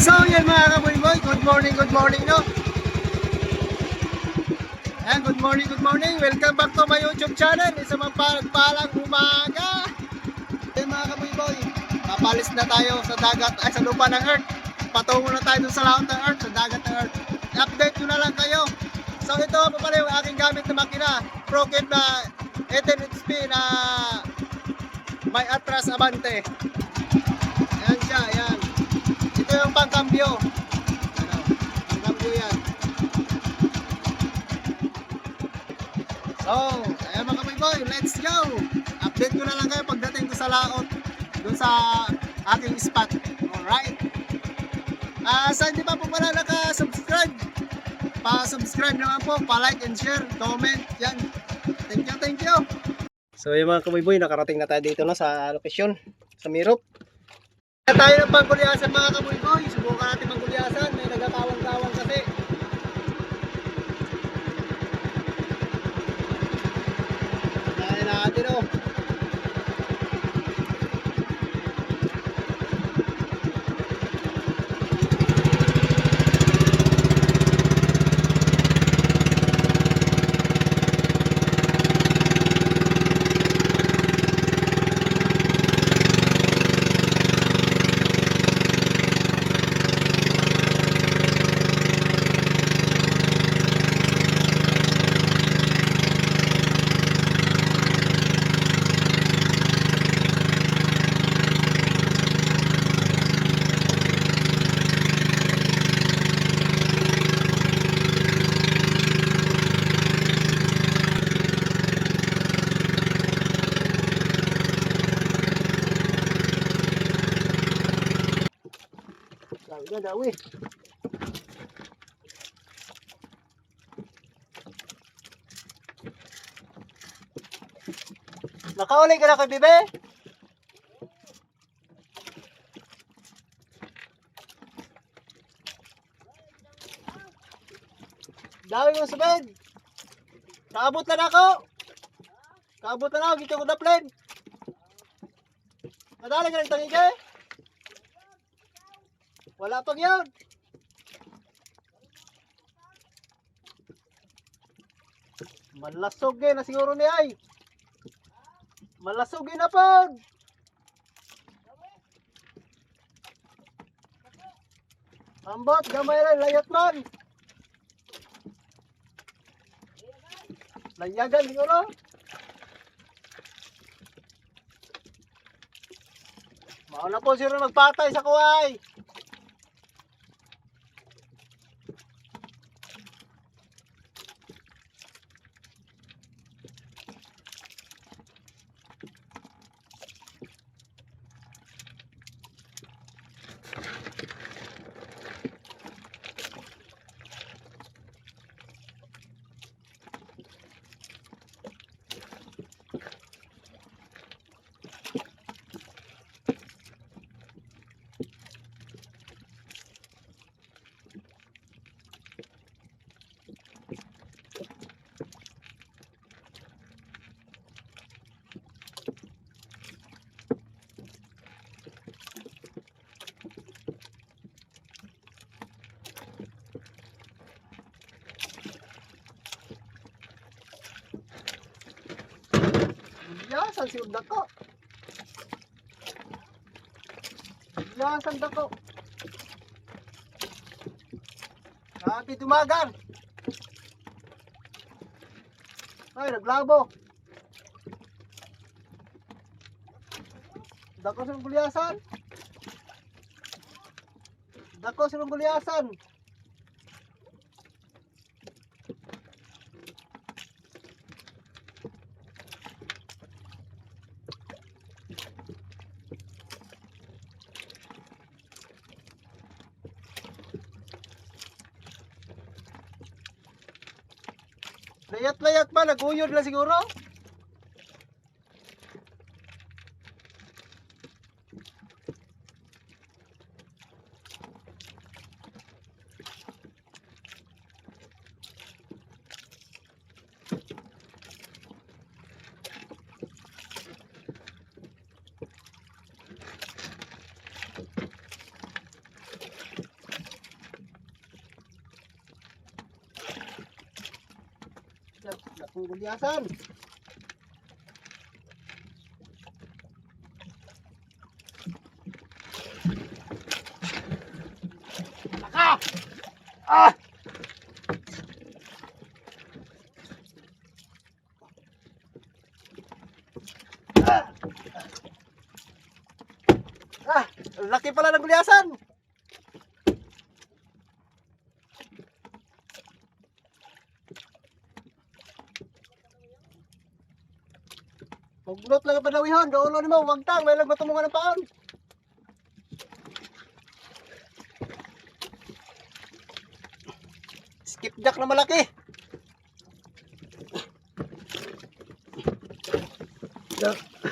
So yan mga kaboy-boy, good morning, good morning no. Ayan, good morning, good morning. Welcome back to my YouTube channel. Isa mang palang umaga. Ayan mga kaboy-boy, papalis na tayo sa dagat, ay sa lupa ng Earth. Patungo na tayo sa laot ng Earth, sa dagat ng Earth. I-update ko na lang kayo. So ito pa pala yung aking gamit na makina. Procam na 18 HP na may Atras Avante. Ayan siya, ayan. Yung pangkambyo. Ano, pangkambyo yan. So, ayan mga boy, let's go! Update ko na lang kayo pagdating ko sa laot dun sa aking spot. Alright? Ah, sa hindi pa po pala naka-subscribe, pa-subscribe naman po, pa-like and share, comment, yan. Thank you, thank you. So yung mga kaboy nakarating na tayo dito na sa location, sa Mirop. Tayo ng pangkulyasan mga kaboy subukan natin pangkulyasan, Dawi na, dawi. Nakauli ka na kay Bibe? Dawi mo sa bed. Kaabot na ako. Kaabot na ako. Gito ko na plan. Madali ka ng tangi kay? Wala pag yun. Malasog eh na siguro ni ay. Malasog eh na pag. Ambot, gamay lang, layot man. Layagan siguro. Mauna po sila magpatay sa kuway. Yasan si Unda ko. Yasan dako. Happy tumagan. Ay, naglabo. Dako sa gulyasan. Dako sa gulyasan. Layat-layat pa, naguyod lang siguro. Akong gulyasan. Naka! Ah! Ah! Ah! Laki pala ng gulyasan! Huglot lang ang panawihon, gaulo ni mo, wagtang, may lang matumungan ng paon. Skipjack na malaki.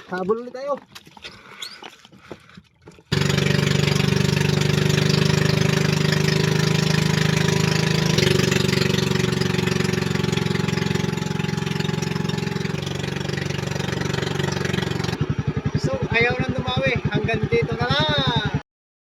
Habol ulit tayo.